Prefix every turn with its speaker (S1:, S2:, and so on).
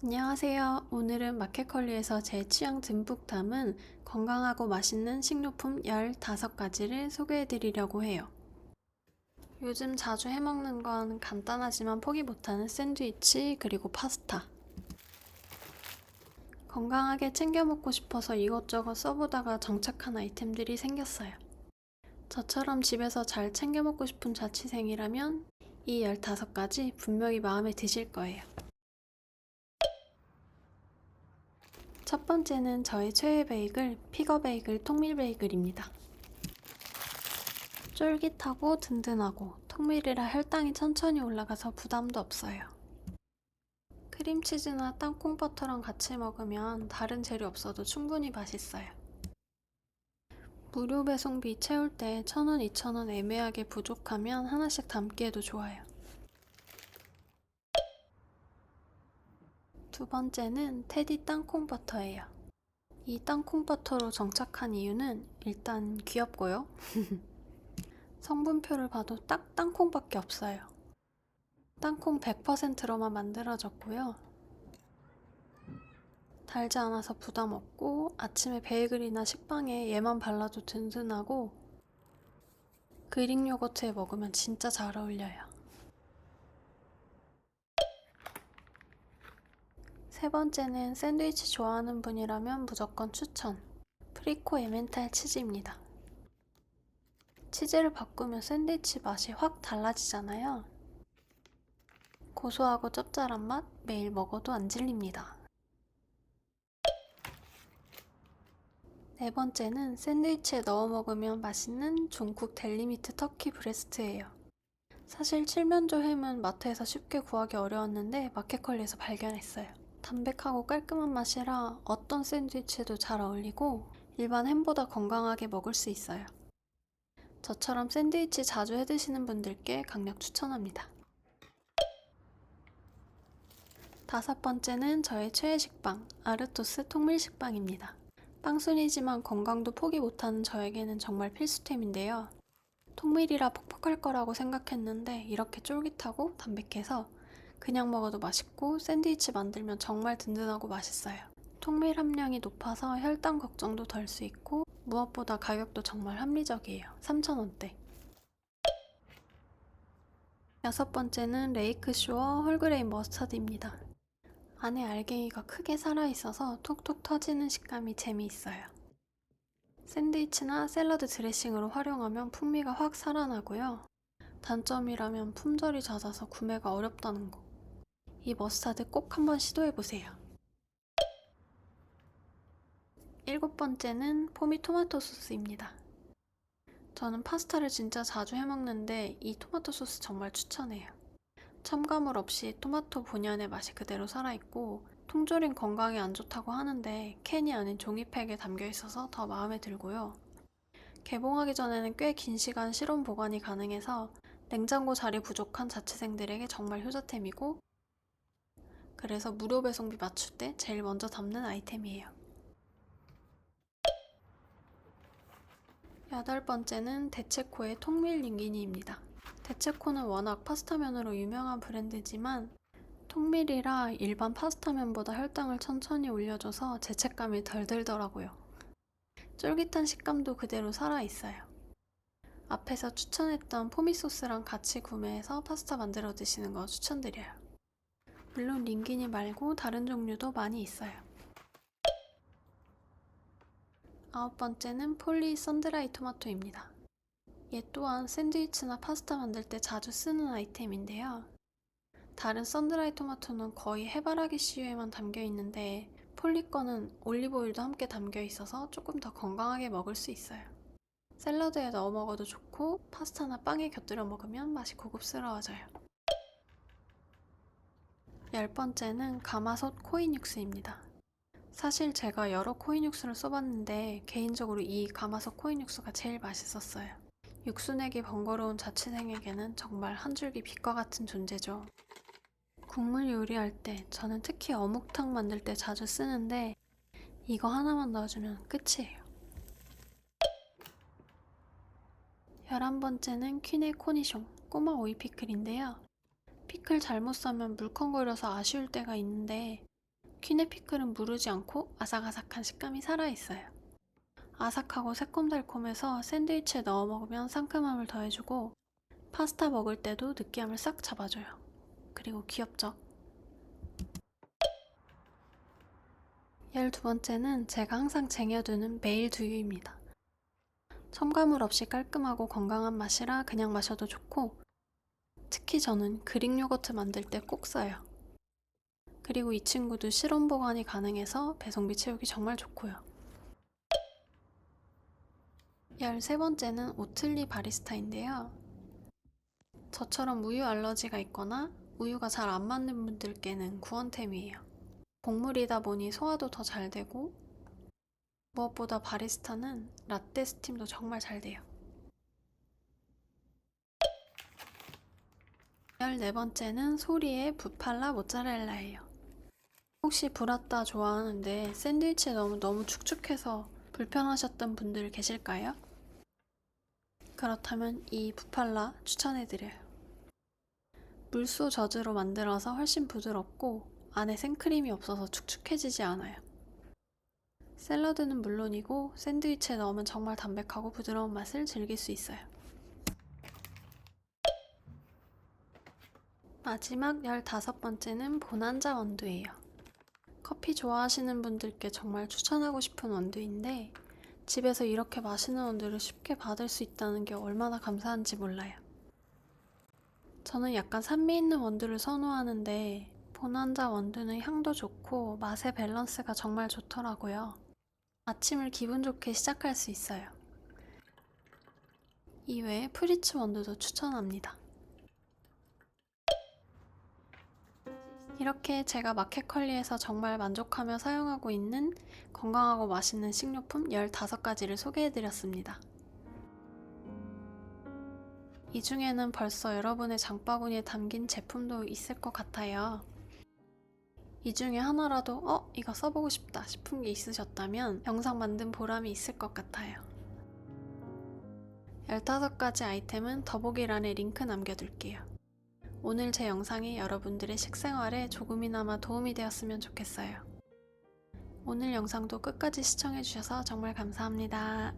S1: 안녕하세요. 오늘은 마켓컬리에서 제 취향 듬뿍 담은 건강하고 맛있는 식료품 15가지를 소개해 드리려고 해요. 요즘 자주 해먹는 건 간단하지만 포기 못하는 샌드위치 그리고 파스타. 건강하게 챙겨 먹고 싶어서 이것저것 써보다가 정착한 아이템들이 생겼어요. 저처럼 집에서 잘 챙겨 먹고 싶은 자취생이라면 이 15가지 분명히 마음에 드실 거예요. 첫 번째는 저의 최애 베이글, 피거 베이글 통밀 베이글입니다. 쫄깃하고 든든하고 통밀이라 혈당이 천천히 올라가서 부담도 없어요. 크림치즈나 땅콩 버터랑 같이 먹으면 다른 재료 없어도 충분히 맛있어요. 무료 배송비 채울 때 1,000원, 2,000원 애매하게 부족하면 하나씩 담기에도 좋아요. 두 번째는 테디 땅콩 버터예요. 이 땅콩 버터로 정착한 이유는 일단 귀엽고요. 성분표를 봐도 딱 땅콩밖에 없어요. 땅콩 100%로만 만들어졌고요. 달지 않아서 부담 없고 아침에 베이글이나 식빵에 얘만 발라도 든든하고 그릭 요거트에 먹으면 진짜 잘 어울려요. 세 번째는 샌드위치 좋아하는 분이라면 무조건 추천. 프리코 에멘탈 치즈입니다. 치즈를 바꾸면 샌드위치 맛이 확 달라지잖아요. 고소하고 짭짤한 맛 매일 먹어도 안 질립니다. 네 번째는 샌드위치에 넣어 먹으면 맛있는 중국 델리미트 터키 브레스트예요. 사실 칠면조 햄은 마트에서 쉽게 구하기 어려웠는데 마켓컬리에서 발견했어요. 담백하고 깔끔한 맛이라 어떤 샌드위치에도 잘 어울리고 일반 햄보다 건강하게 먹을 수 있어요. 저처럼 샌드위치 자주 해 드시는 분들께 강력 추천합니다. 다섯 번째는 저의 최애 식빵, 아르토스 통밀 식빵입니다. 빵순이지만 건강도 포기 못하는 저에게는 정말 필수템인데요. 통밀이라 퍽퍽할 거라고 생각했는데 이렇게 쫄깃하고 담백해서 그냥 먹어도 맛있고 샌드위치 만들면 정말 든든하고 맛있어요. 통밀 함량이 높아서 혈당 걱정도 덜 수 있고 무엇보다 가격도 정말 합리적이에요. 3,000원대. 여섯 번째는 레이크쇼어 홀그레인 머스타드입니다. 안에 알갱이가 크게 살아있어서 톡톡 터지는 식감이 재미있어요. 샌드위치나 샐러드 드레싱으로 활용하면 풍미가 확 살아나고요. 단점이라면 품절이 잦아서 구매가 어렵다는 거. 이 머스타드 꼭 한번 시도해보세요. 일곱 번째는 포미 토마토 소스입니다. 저는 파스타를 진짜 자주 해먹는데 이 토마토 소스 정말 추천해요. 첨가물 없이 토마토 본연의 맛이 그대로 살아있고 통조림 건강에 안 좋다고 하는데 캔이 아닌 종이팩에 담겨 있어서 더 마음에 들고요. 개봉하기 전에는 꽤 긴 시간 실온 보관이 가능해서 냉장고 자리 부족한 자취생들에게 정말 효자템이고 그래서 무료 배송비 맞출 때 제일 먼저 담는 아이템이에요. 여덟 번째는 데체코의 통밀 링기니입니다. 데체코는 워낙 파스타면으로 유명한 브랜드지만 통밀이라 일반 파스타면보다 혈당을 천천히 올려줘서 죄책감이 덜 들더라고요. 쫄깃한 식감도 그대로 살아있어요. 앞에서 추천했던 포미 소스랑 같이 구매해서 파스타 만들어 드시는 거 추천드려요. 물론 링기니 말고 다른 종류도 많이 있어요. 아홉 번째는 폴리 선드라이 토마토입니다. 얘 또한 샌드위치나 파스타 만들 때 자주 쓰는 아이템인데요. 다른 선드라이 토마토는 거의 해바라기 씨유에만 담겨 있는데 폴리 거는 올리브오일도 함께 담겨 있어서 조금 더 건강하게 먹을 수 있어요. 샐러드에 넣어 먹어도 좋고 파스타나 빵에 곁들여 먹으면 맛이 고급스러워져요. 열 번째는 가마솥 코인 육수입니다. 사실 제가 여러 코인 육수를 써봤는데 개인적으로 이 가마솥 코인 육수가 제일 맛있었어요. 육수 내기 번거로운 자취생에게는 정말 한 줄기 빛과 같은 존재죠. 국물 요리할 때 저는 특히 어묵탕 만들 때 자주 쓰는데 이거 하나만 넣어주면 끝이에요. 열한 번째는 퀸의 코니숑 꼬마 오이 피클인데요. 피클 잘못 싸면 물컹거려서 아쉬울 때가 있는데 퀴네피클은 무르지 않고 아삭아삭한 식감이 살아있어요. 아삭하고 새콤달콤해서 샌드위치에 넣어 먹으면 상큼함을 더해주고 파스타 먹을 때도 느끼함을 싹 잡아줘요. 그리고 귀엽죠? 열두 번째는 제가 항상 쟁여두는 매일 두유입니다. 첨가물 없이 깔끔하고 건강한 맛이라 그냥 마셔도 좋고 특히 저는 그릭 요거트 만들 때 꼭 써요. 그리고 이 친구도 실온 보관이 가능해서 배송비 채우기 정말 좋고요. 13번째는 오틀리 바리스타인데요. 저처럼 우유 알러지가 있거나 우유가 잘 안 맞는 분들께는 구원템이에요. 곡물이다 보니 소화도 더 잘 되고 무엇보다 바리스타는 라떼 스팀도 정말 잘 돼요. 14번째는 소리의 부팔라 모짜렐라예요. 혹시 브라따 좋아하는데 샌드위치에 너무 너무 축축해서 불편하셨던 분들 계실까요? 그렇다면 이 부팔라 추천해드려요. 물소 젖으로 만들어서 훨씬 부드럽고 안에 생크림이 없어서 축축해지지 않아요. 샐러드는 물론이고 샌드위치에 넣으면 정말 담백하고 부드러운 맛을 즐길 수 있어요. 마지막 15번째는 보난자 원두예요. 커피 좋아하시는 분들께 정말 추천하고 싶은 원두인데 집에서 이렇게 맛있는 원두를 쉽게 받을 수 있다는 게 얼마나 감사한지 몰라요. 저는 약간 산미 있는 원두를 선호하는데 보난자 원두는 향도 좋고 맛의 밸런스가 정말 좋더라고요. 아침을 기분 좋게 시작할 수 있어요. 이외에 프리츠 원두도 추천합니다. 이렇게 제가 마켓컬리에서 정말 만족하며 사용하고 있는 건강하고 맛있는 식료품 15가지를 소개해드렸습니다. 이 중에는 벌써 여러분의 장바구니에 담긴 제품도 있을 것 같아요. 이 중에 하나라도 어? 이거 써보고 싶다 싶은 게 있으셨다면 영상 만든 보람이 있을 것 같아요. 15가지 아이템은 더보기란에 링크 남겨둘게요. 오늘 제 영상이 여러분들의 식생활에 조금이나마 도움이 되었으면 좋겠어요. 오늘 영상도 끝까지 시청해주셔서 정말 감사합니다.